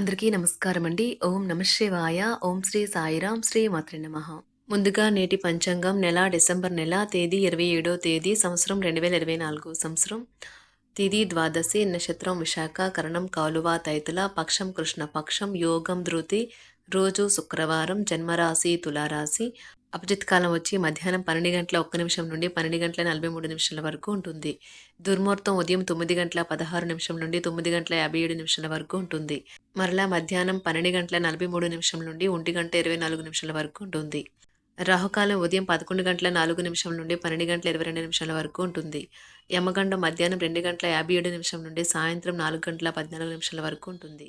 అందరికీ నమస్కారం అండి. ఓం నమ శివాయ. ఓం శ్రీ సాయిరాం శ్రీ మాత్రి నమ. ముందుగా నేటి పంచాంగం నెల డిసెంబర్ నెల తేదీ ఇరవై ఏడో తేదీ సంవత్సరం రెండు వేల ఇరవై నాలుగు సంవత్సరం. తిది ద్వాదశి నక్షత్రం విశాఖ కరణం కాలువ తైతుల పక్షం కృష్ణ పక్షం యోగం ధృతి. రోజు శుక్రవారం జన్మరాశి తులారాశి. అపజిత్ కాలం వచ్చి మధ్యాహ్నం పన్నెండు గంటల ఒక్క నిమిషం నుండి పన్నెండు గంటల నలభై మూడు నిమిషాల వరకు ఉంటుంది. దుర్ముహూర్తం ఉదయం తొమ్మిది గంటల పదహారు నిమిషం నుండి తొమ్మిది గంటల యాభై ఏడు నిమిషాల వరకు ఉంటుంది. మరలా మధ్యాహ్నం పన్నెండు గంటల నలభై మూడు నిమిషం నుండి ఒంటి గంట ఇరవై నాలుగు నిమిషాల వరకు ఉంటుంది. రాహుకాలం ఉదయం పదకొండు గంటల నాలుగు నిమిషం నుండి పన్నెండు గంటల ఇరవై రెండు నిమిషాల వరకు ఉంటుంది. యమగండం మధ్యాహ్నం రెండు గంటల యాభై ఏడు నిమిషం నుండి సాయంత్రం నాలుగు గంటల పద్నాలుగు నిమిషాల వరకు ఉంటుంది.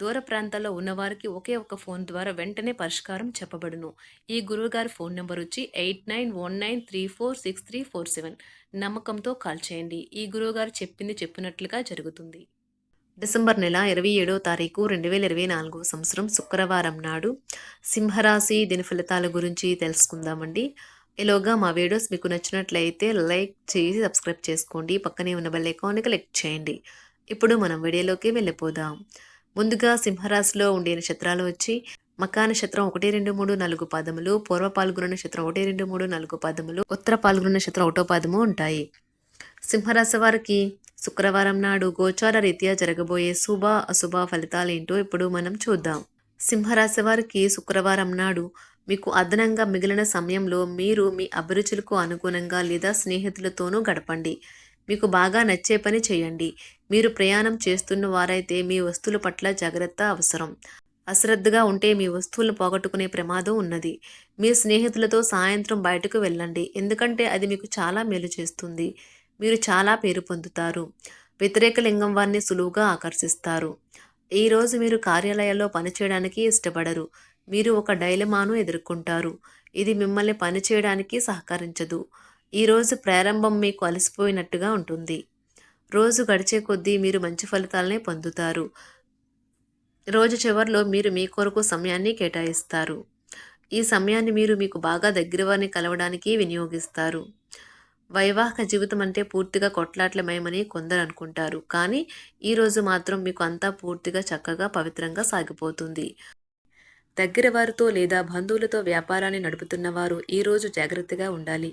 దూర ప్రాంతాల్లో ఉన్నవారికి ఒకే ఒక ఫోన్ ద్వారా వెంటనే పరిష్కారం చెప్పబడును. ఈ గురువుగారి ఫోన్ నెంబర్ వచ్చి eight nine one nine three four six three four seven. నమ్మకంతో కాల్ చేయండి. ఈ గురువుగారు చెప్పింది చెప్పినట్లుగా జరుగుతుంది. డిసెంబర్ నెల ఇరవై ఏడో తారీఖు రెండు వేల ఇరవై నాలుగో సంవత్సరం శుక్రవారం నాడు సింహరాశి దీని ఫలితాల గురించి తెలుసుకుందామండి. ఈలోగా మా వీడియోస్ మీకు నచ్చినట్లయితే లైక్ చేసి సబ్స్క్రైబ్ చేసుకోండి. పక్కనే ఉన్న బెల్ ఐకాన్ని క్లిక్ చేయండి. ఇప్పుడు మనం వీడియోలోకి వెళ్ళిపోదాం. ముందుగా సింహరాశిలో ఉండే నక్షత్రాలు వచ్చి మకా నక్షత్రం ఒకటి రెండు మూడు నాలుగు పాదములు పూర్వ పాల్గొన నక్షత్రం ఒకటి రెండు మూడు నాలుగు పాదములు ఉత్తర పాల్గొన నక్షత్రం ఒకటో పాదము ఉంటాయి. సింహరాశి వారికి శుక్రవారం నాడు గోచార రీత్యా జరగబోయే శుభ అశుభ ఫలితాలు ఏంటో ఇప్పుడు మనం చూద్దాం. సింహరాశి వారికి శుక్రవారం నాడు మీకు అదనంగా మిగిలిన సమయంలో మీరు మీ అభిరుచులకు అనుగుణంగా లేదా స్నేహితులతోనూ గడపండి. మీకు బాగా నచ్చే పని చేయండి. మీరు ప్రయాణం చేస్తున్న వారైతే మీ వస్తువుల పట్ల జాగ్రత్త అవసరం. అశ్రద్ధగా ఉంటే మీ వస్తువులను పోగొట్టుకునే ప్రమాదం ఉన్నది. మీ స్నేహితులతో సాయంత్రం బయటకు వెళ్ళండి. ఎందుకంటే అది మీకు చాలా మేలు చేస్తుంది. మీరు చాలా పేరు పొందుతారు. వ్యతిరేక లింగం వారిని సులువుగా ఆకర్షిస్తారు. ఈరోజు మీరు కార్యాలయాల్లో పనిచేయడానికి ఇష్టపడరు. మీరు ఒక డైలమాను ఎదుర్కొంటారు. ఇది మిమ్మల్ని పనిచేయడానికి సహకరించదు. ఈరోజు ప్రారంభం మీకు అలసిపోయినట్టుగా ఉంటుంది. రోజు గడిచే కొద్దీ మీరు మంచి ఫలితాలనే పొందుతారు. రోజు చివరిలో మీరు మీ కొరకు సమయాన్ని కేటాయిస్తారు. ఈ సమయాన్ని మీరు మీకు బాగా దగ్గరవారిని కలవడానికి వినియోగిస్తారు. వైవాహిక జీవితం అంటే పూర్తిగా కొట్లాట్లమయమని కొందరు అనుకుంటారు. కానీ ఈరోజు మాత్రం మీకు అంతా పూర్తిగా చక్కగా పవిత్రంగా సాగిపోతుంది. దగ్గర వారితో లేదా బంధువులతో వ్యాపారాన్ని నడుపుతున్న వారు ఈరోజు జాగ్రత్తగా ఉండాలి.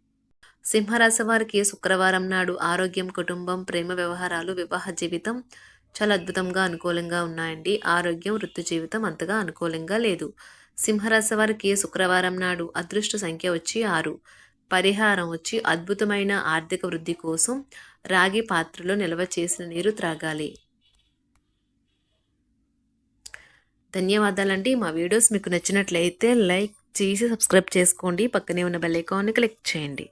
సింహరాశి వారికి శుక్రవారం నాడు ఆరోగ్యం కుటుంబం ప్రేమ వ్యవహారాలు వివాహ జీవితం చాలా అద్భుతంగా అనుకూలంగా ఉన్నాయండి. ఆరోగ్యం వృత్తి జీవితం అంతగా అనుకూలంగా లేదు. సింహరాశి వారికి శుక్రవారం నాడు అదృష్ట సంఖ్య వచ్చి ఆరు. పరిహారం వచ్చి అద్భుతమైన ఆర్థిక వృద్ధి కోసం రాగి పాత్రలో నిల్వ చేసిన నీరు త్రాగాలి. ధన్యవాదాలండి. మా వీడియోస్ మీకు నచ్చినట్లయితే లైక్ చేసి సబ్స్క్రైబ్ చేసుకోండి. పక్కనే ఉన్న బెల్ ఐకాన్ని క్లిక్ చేయండి.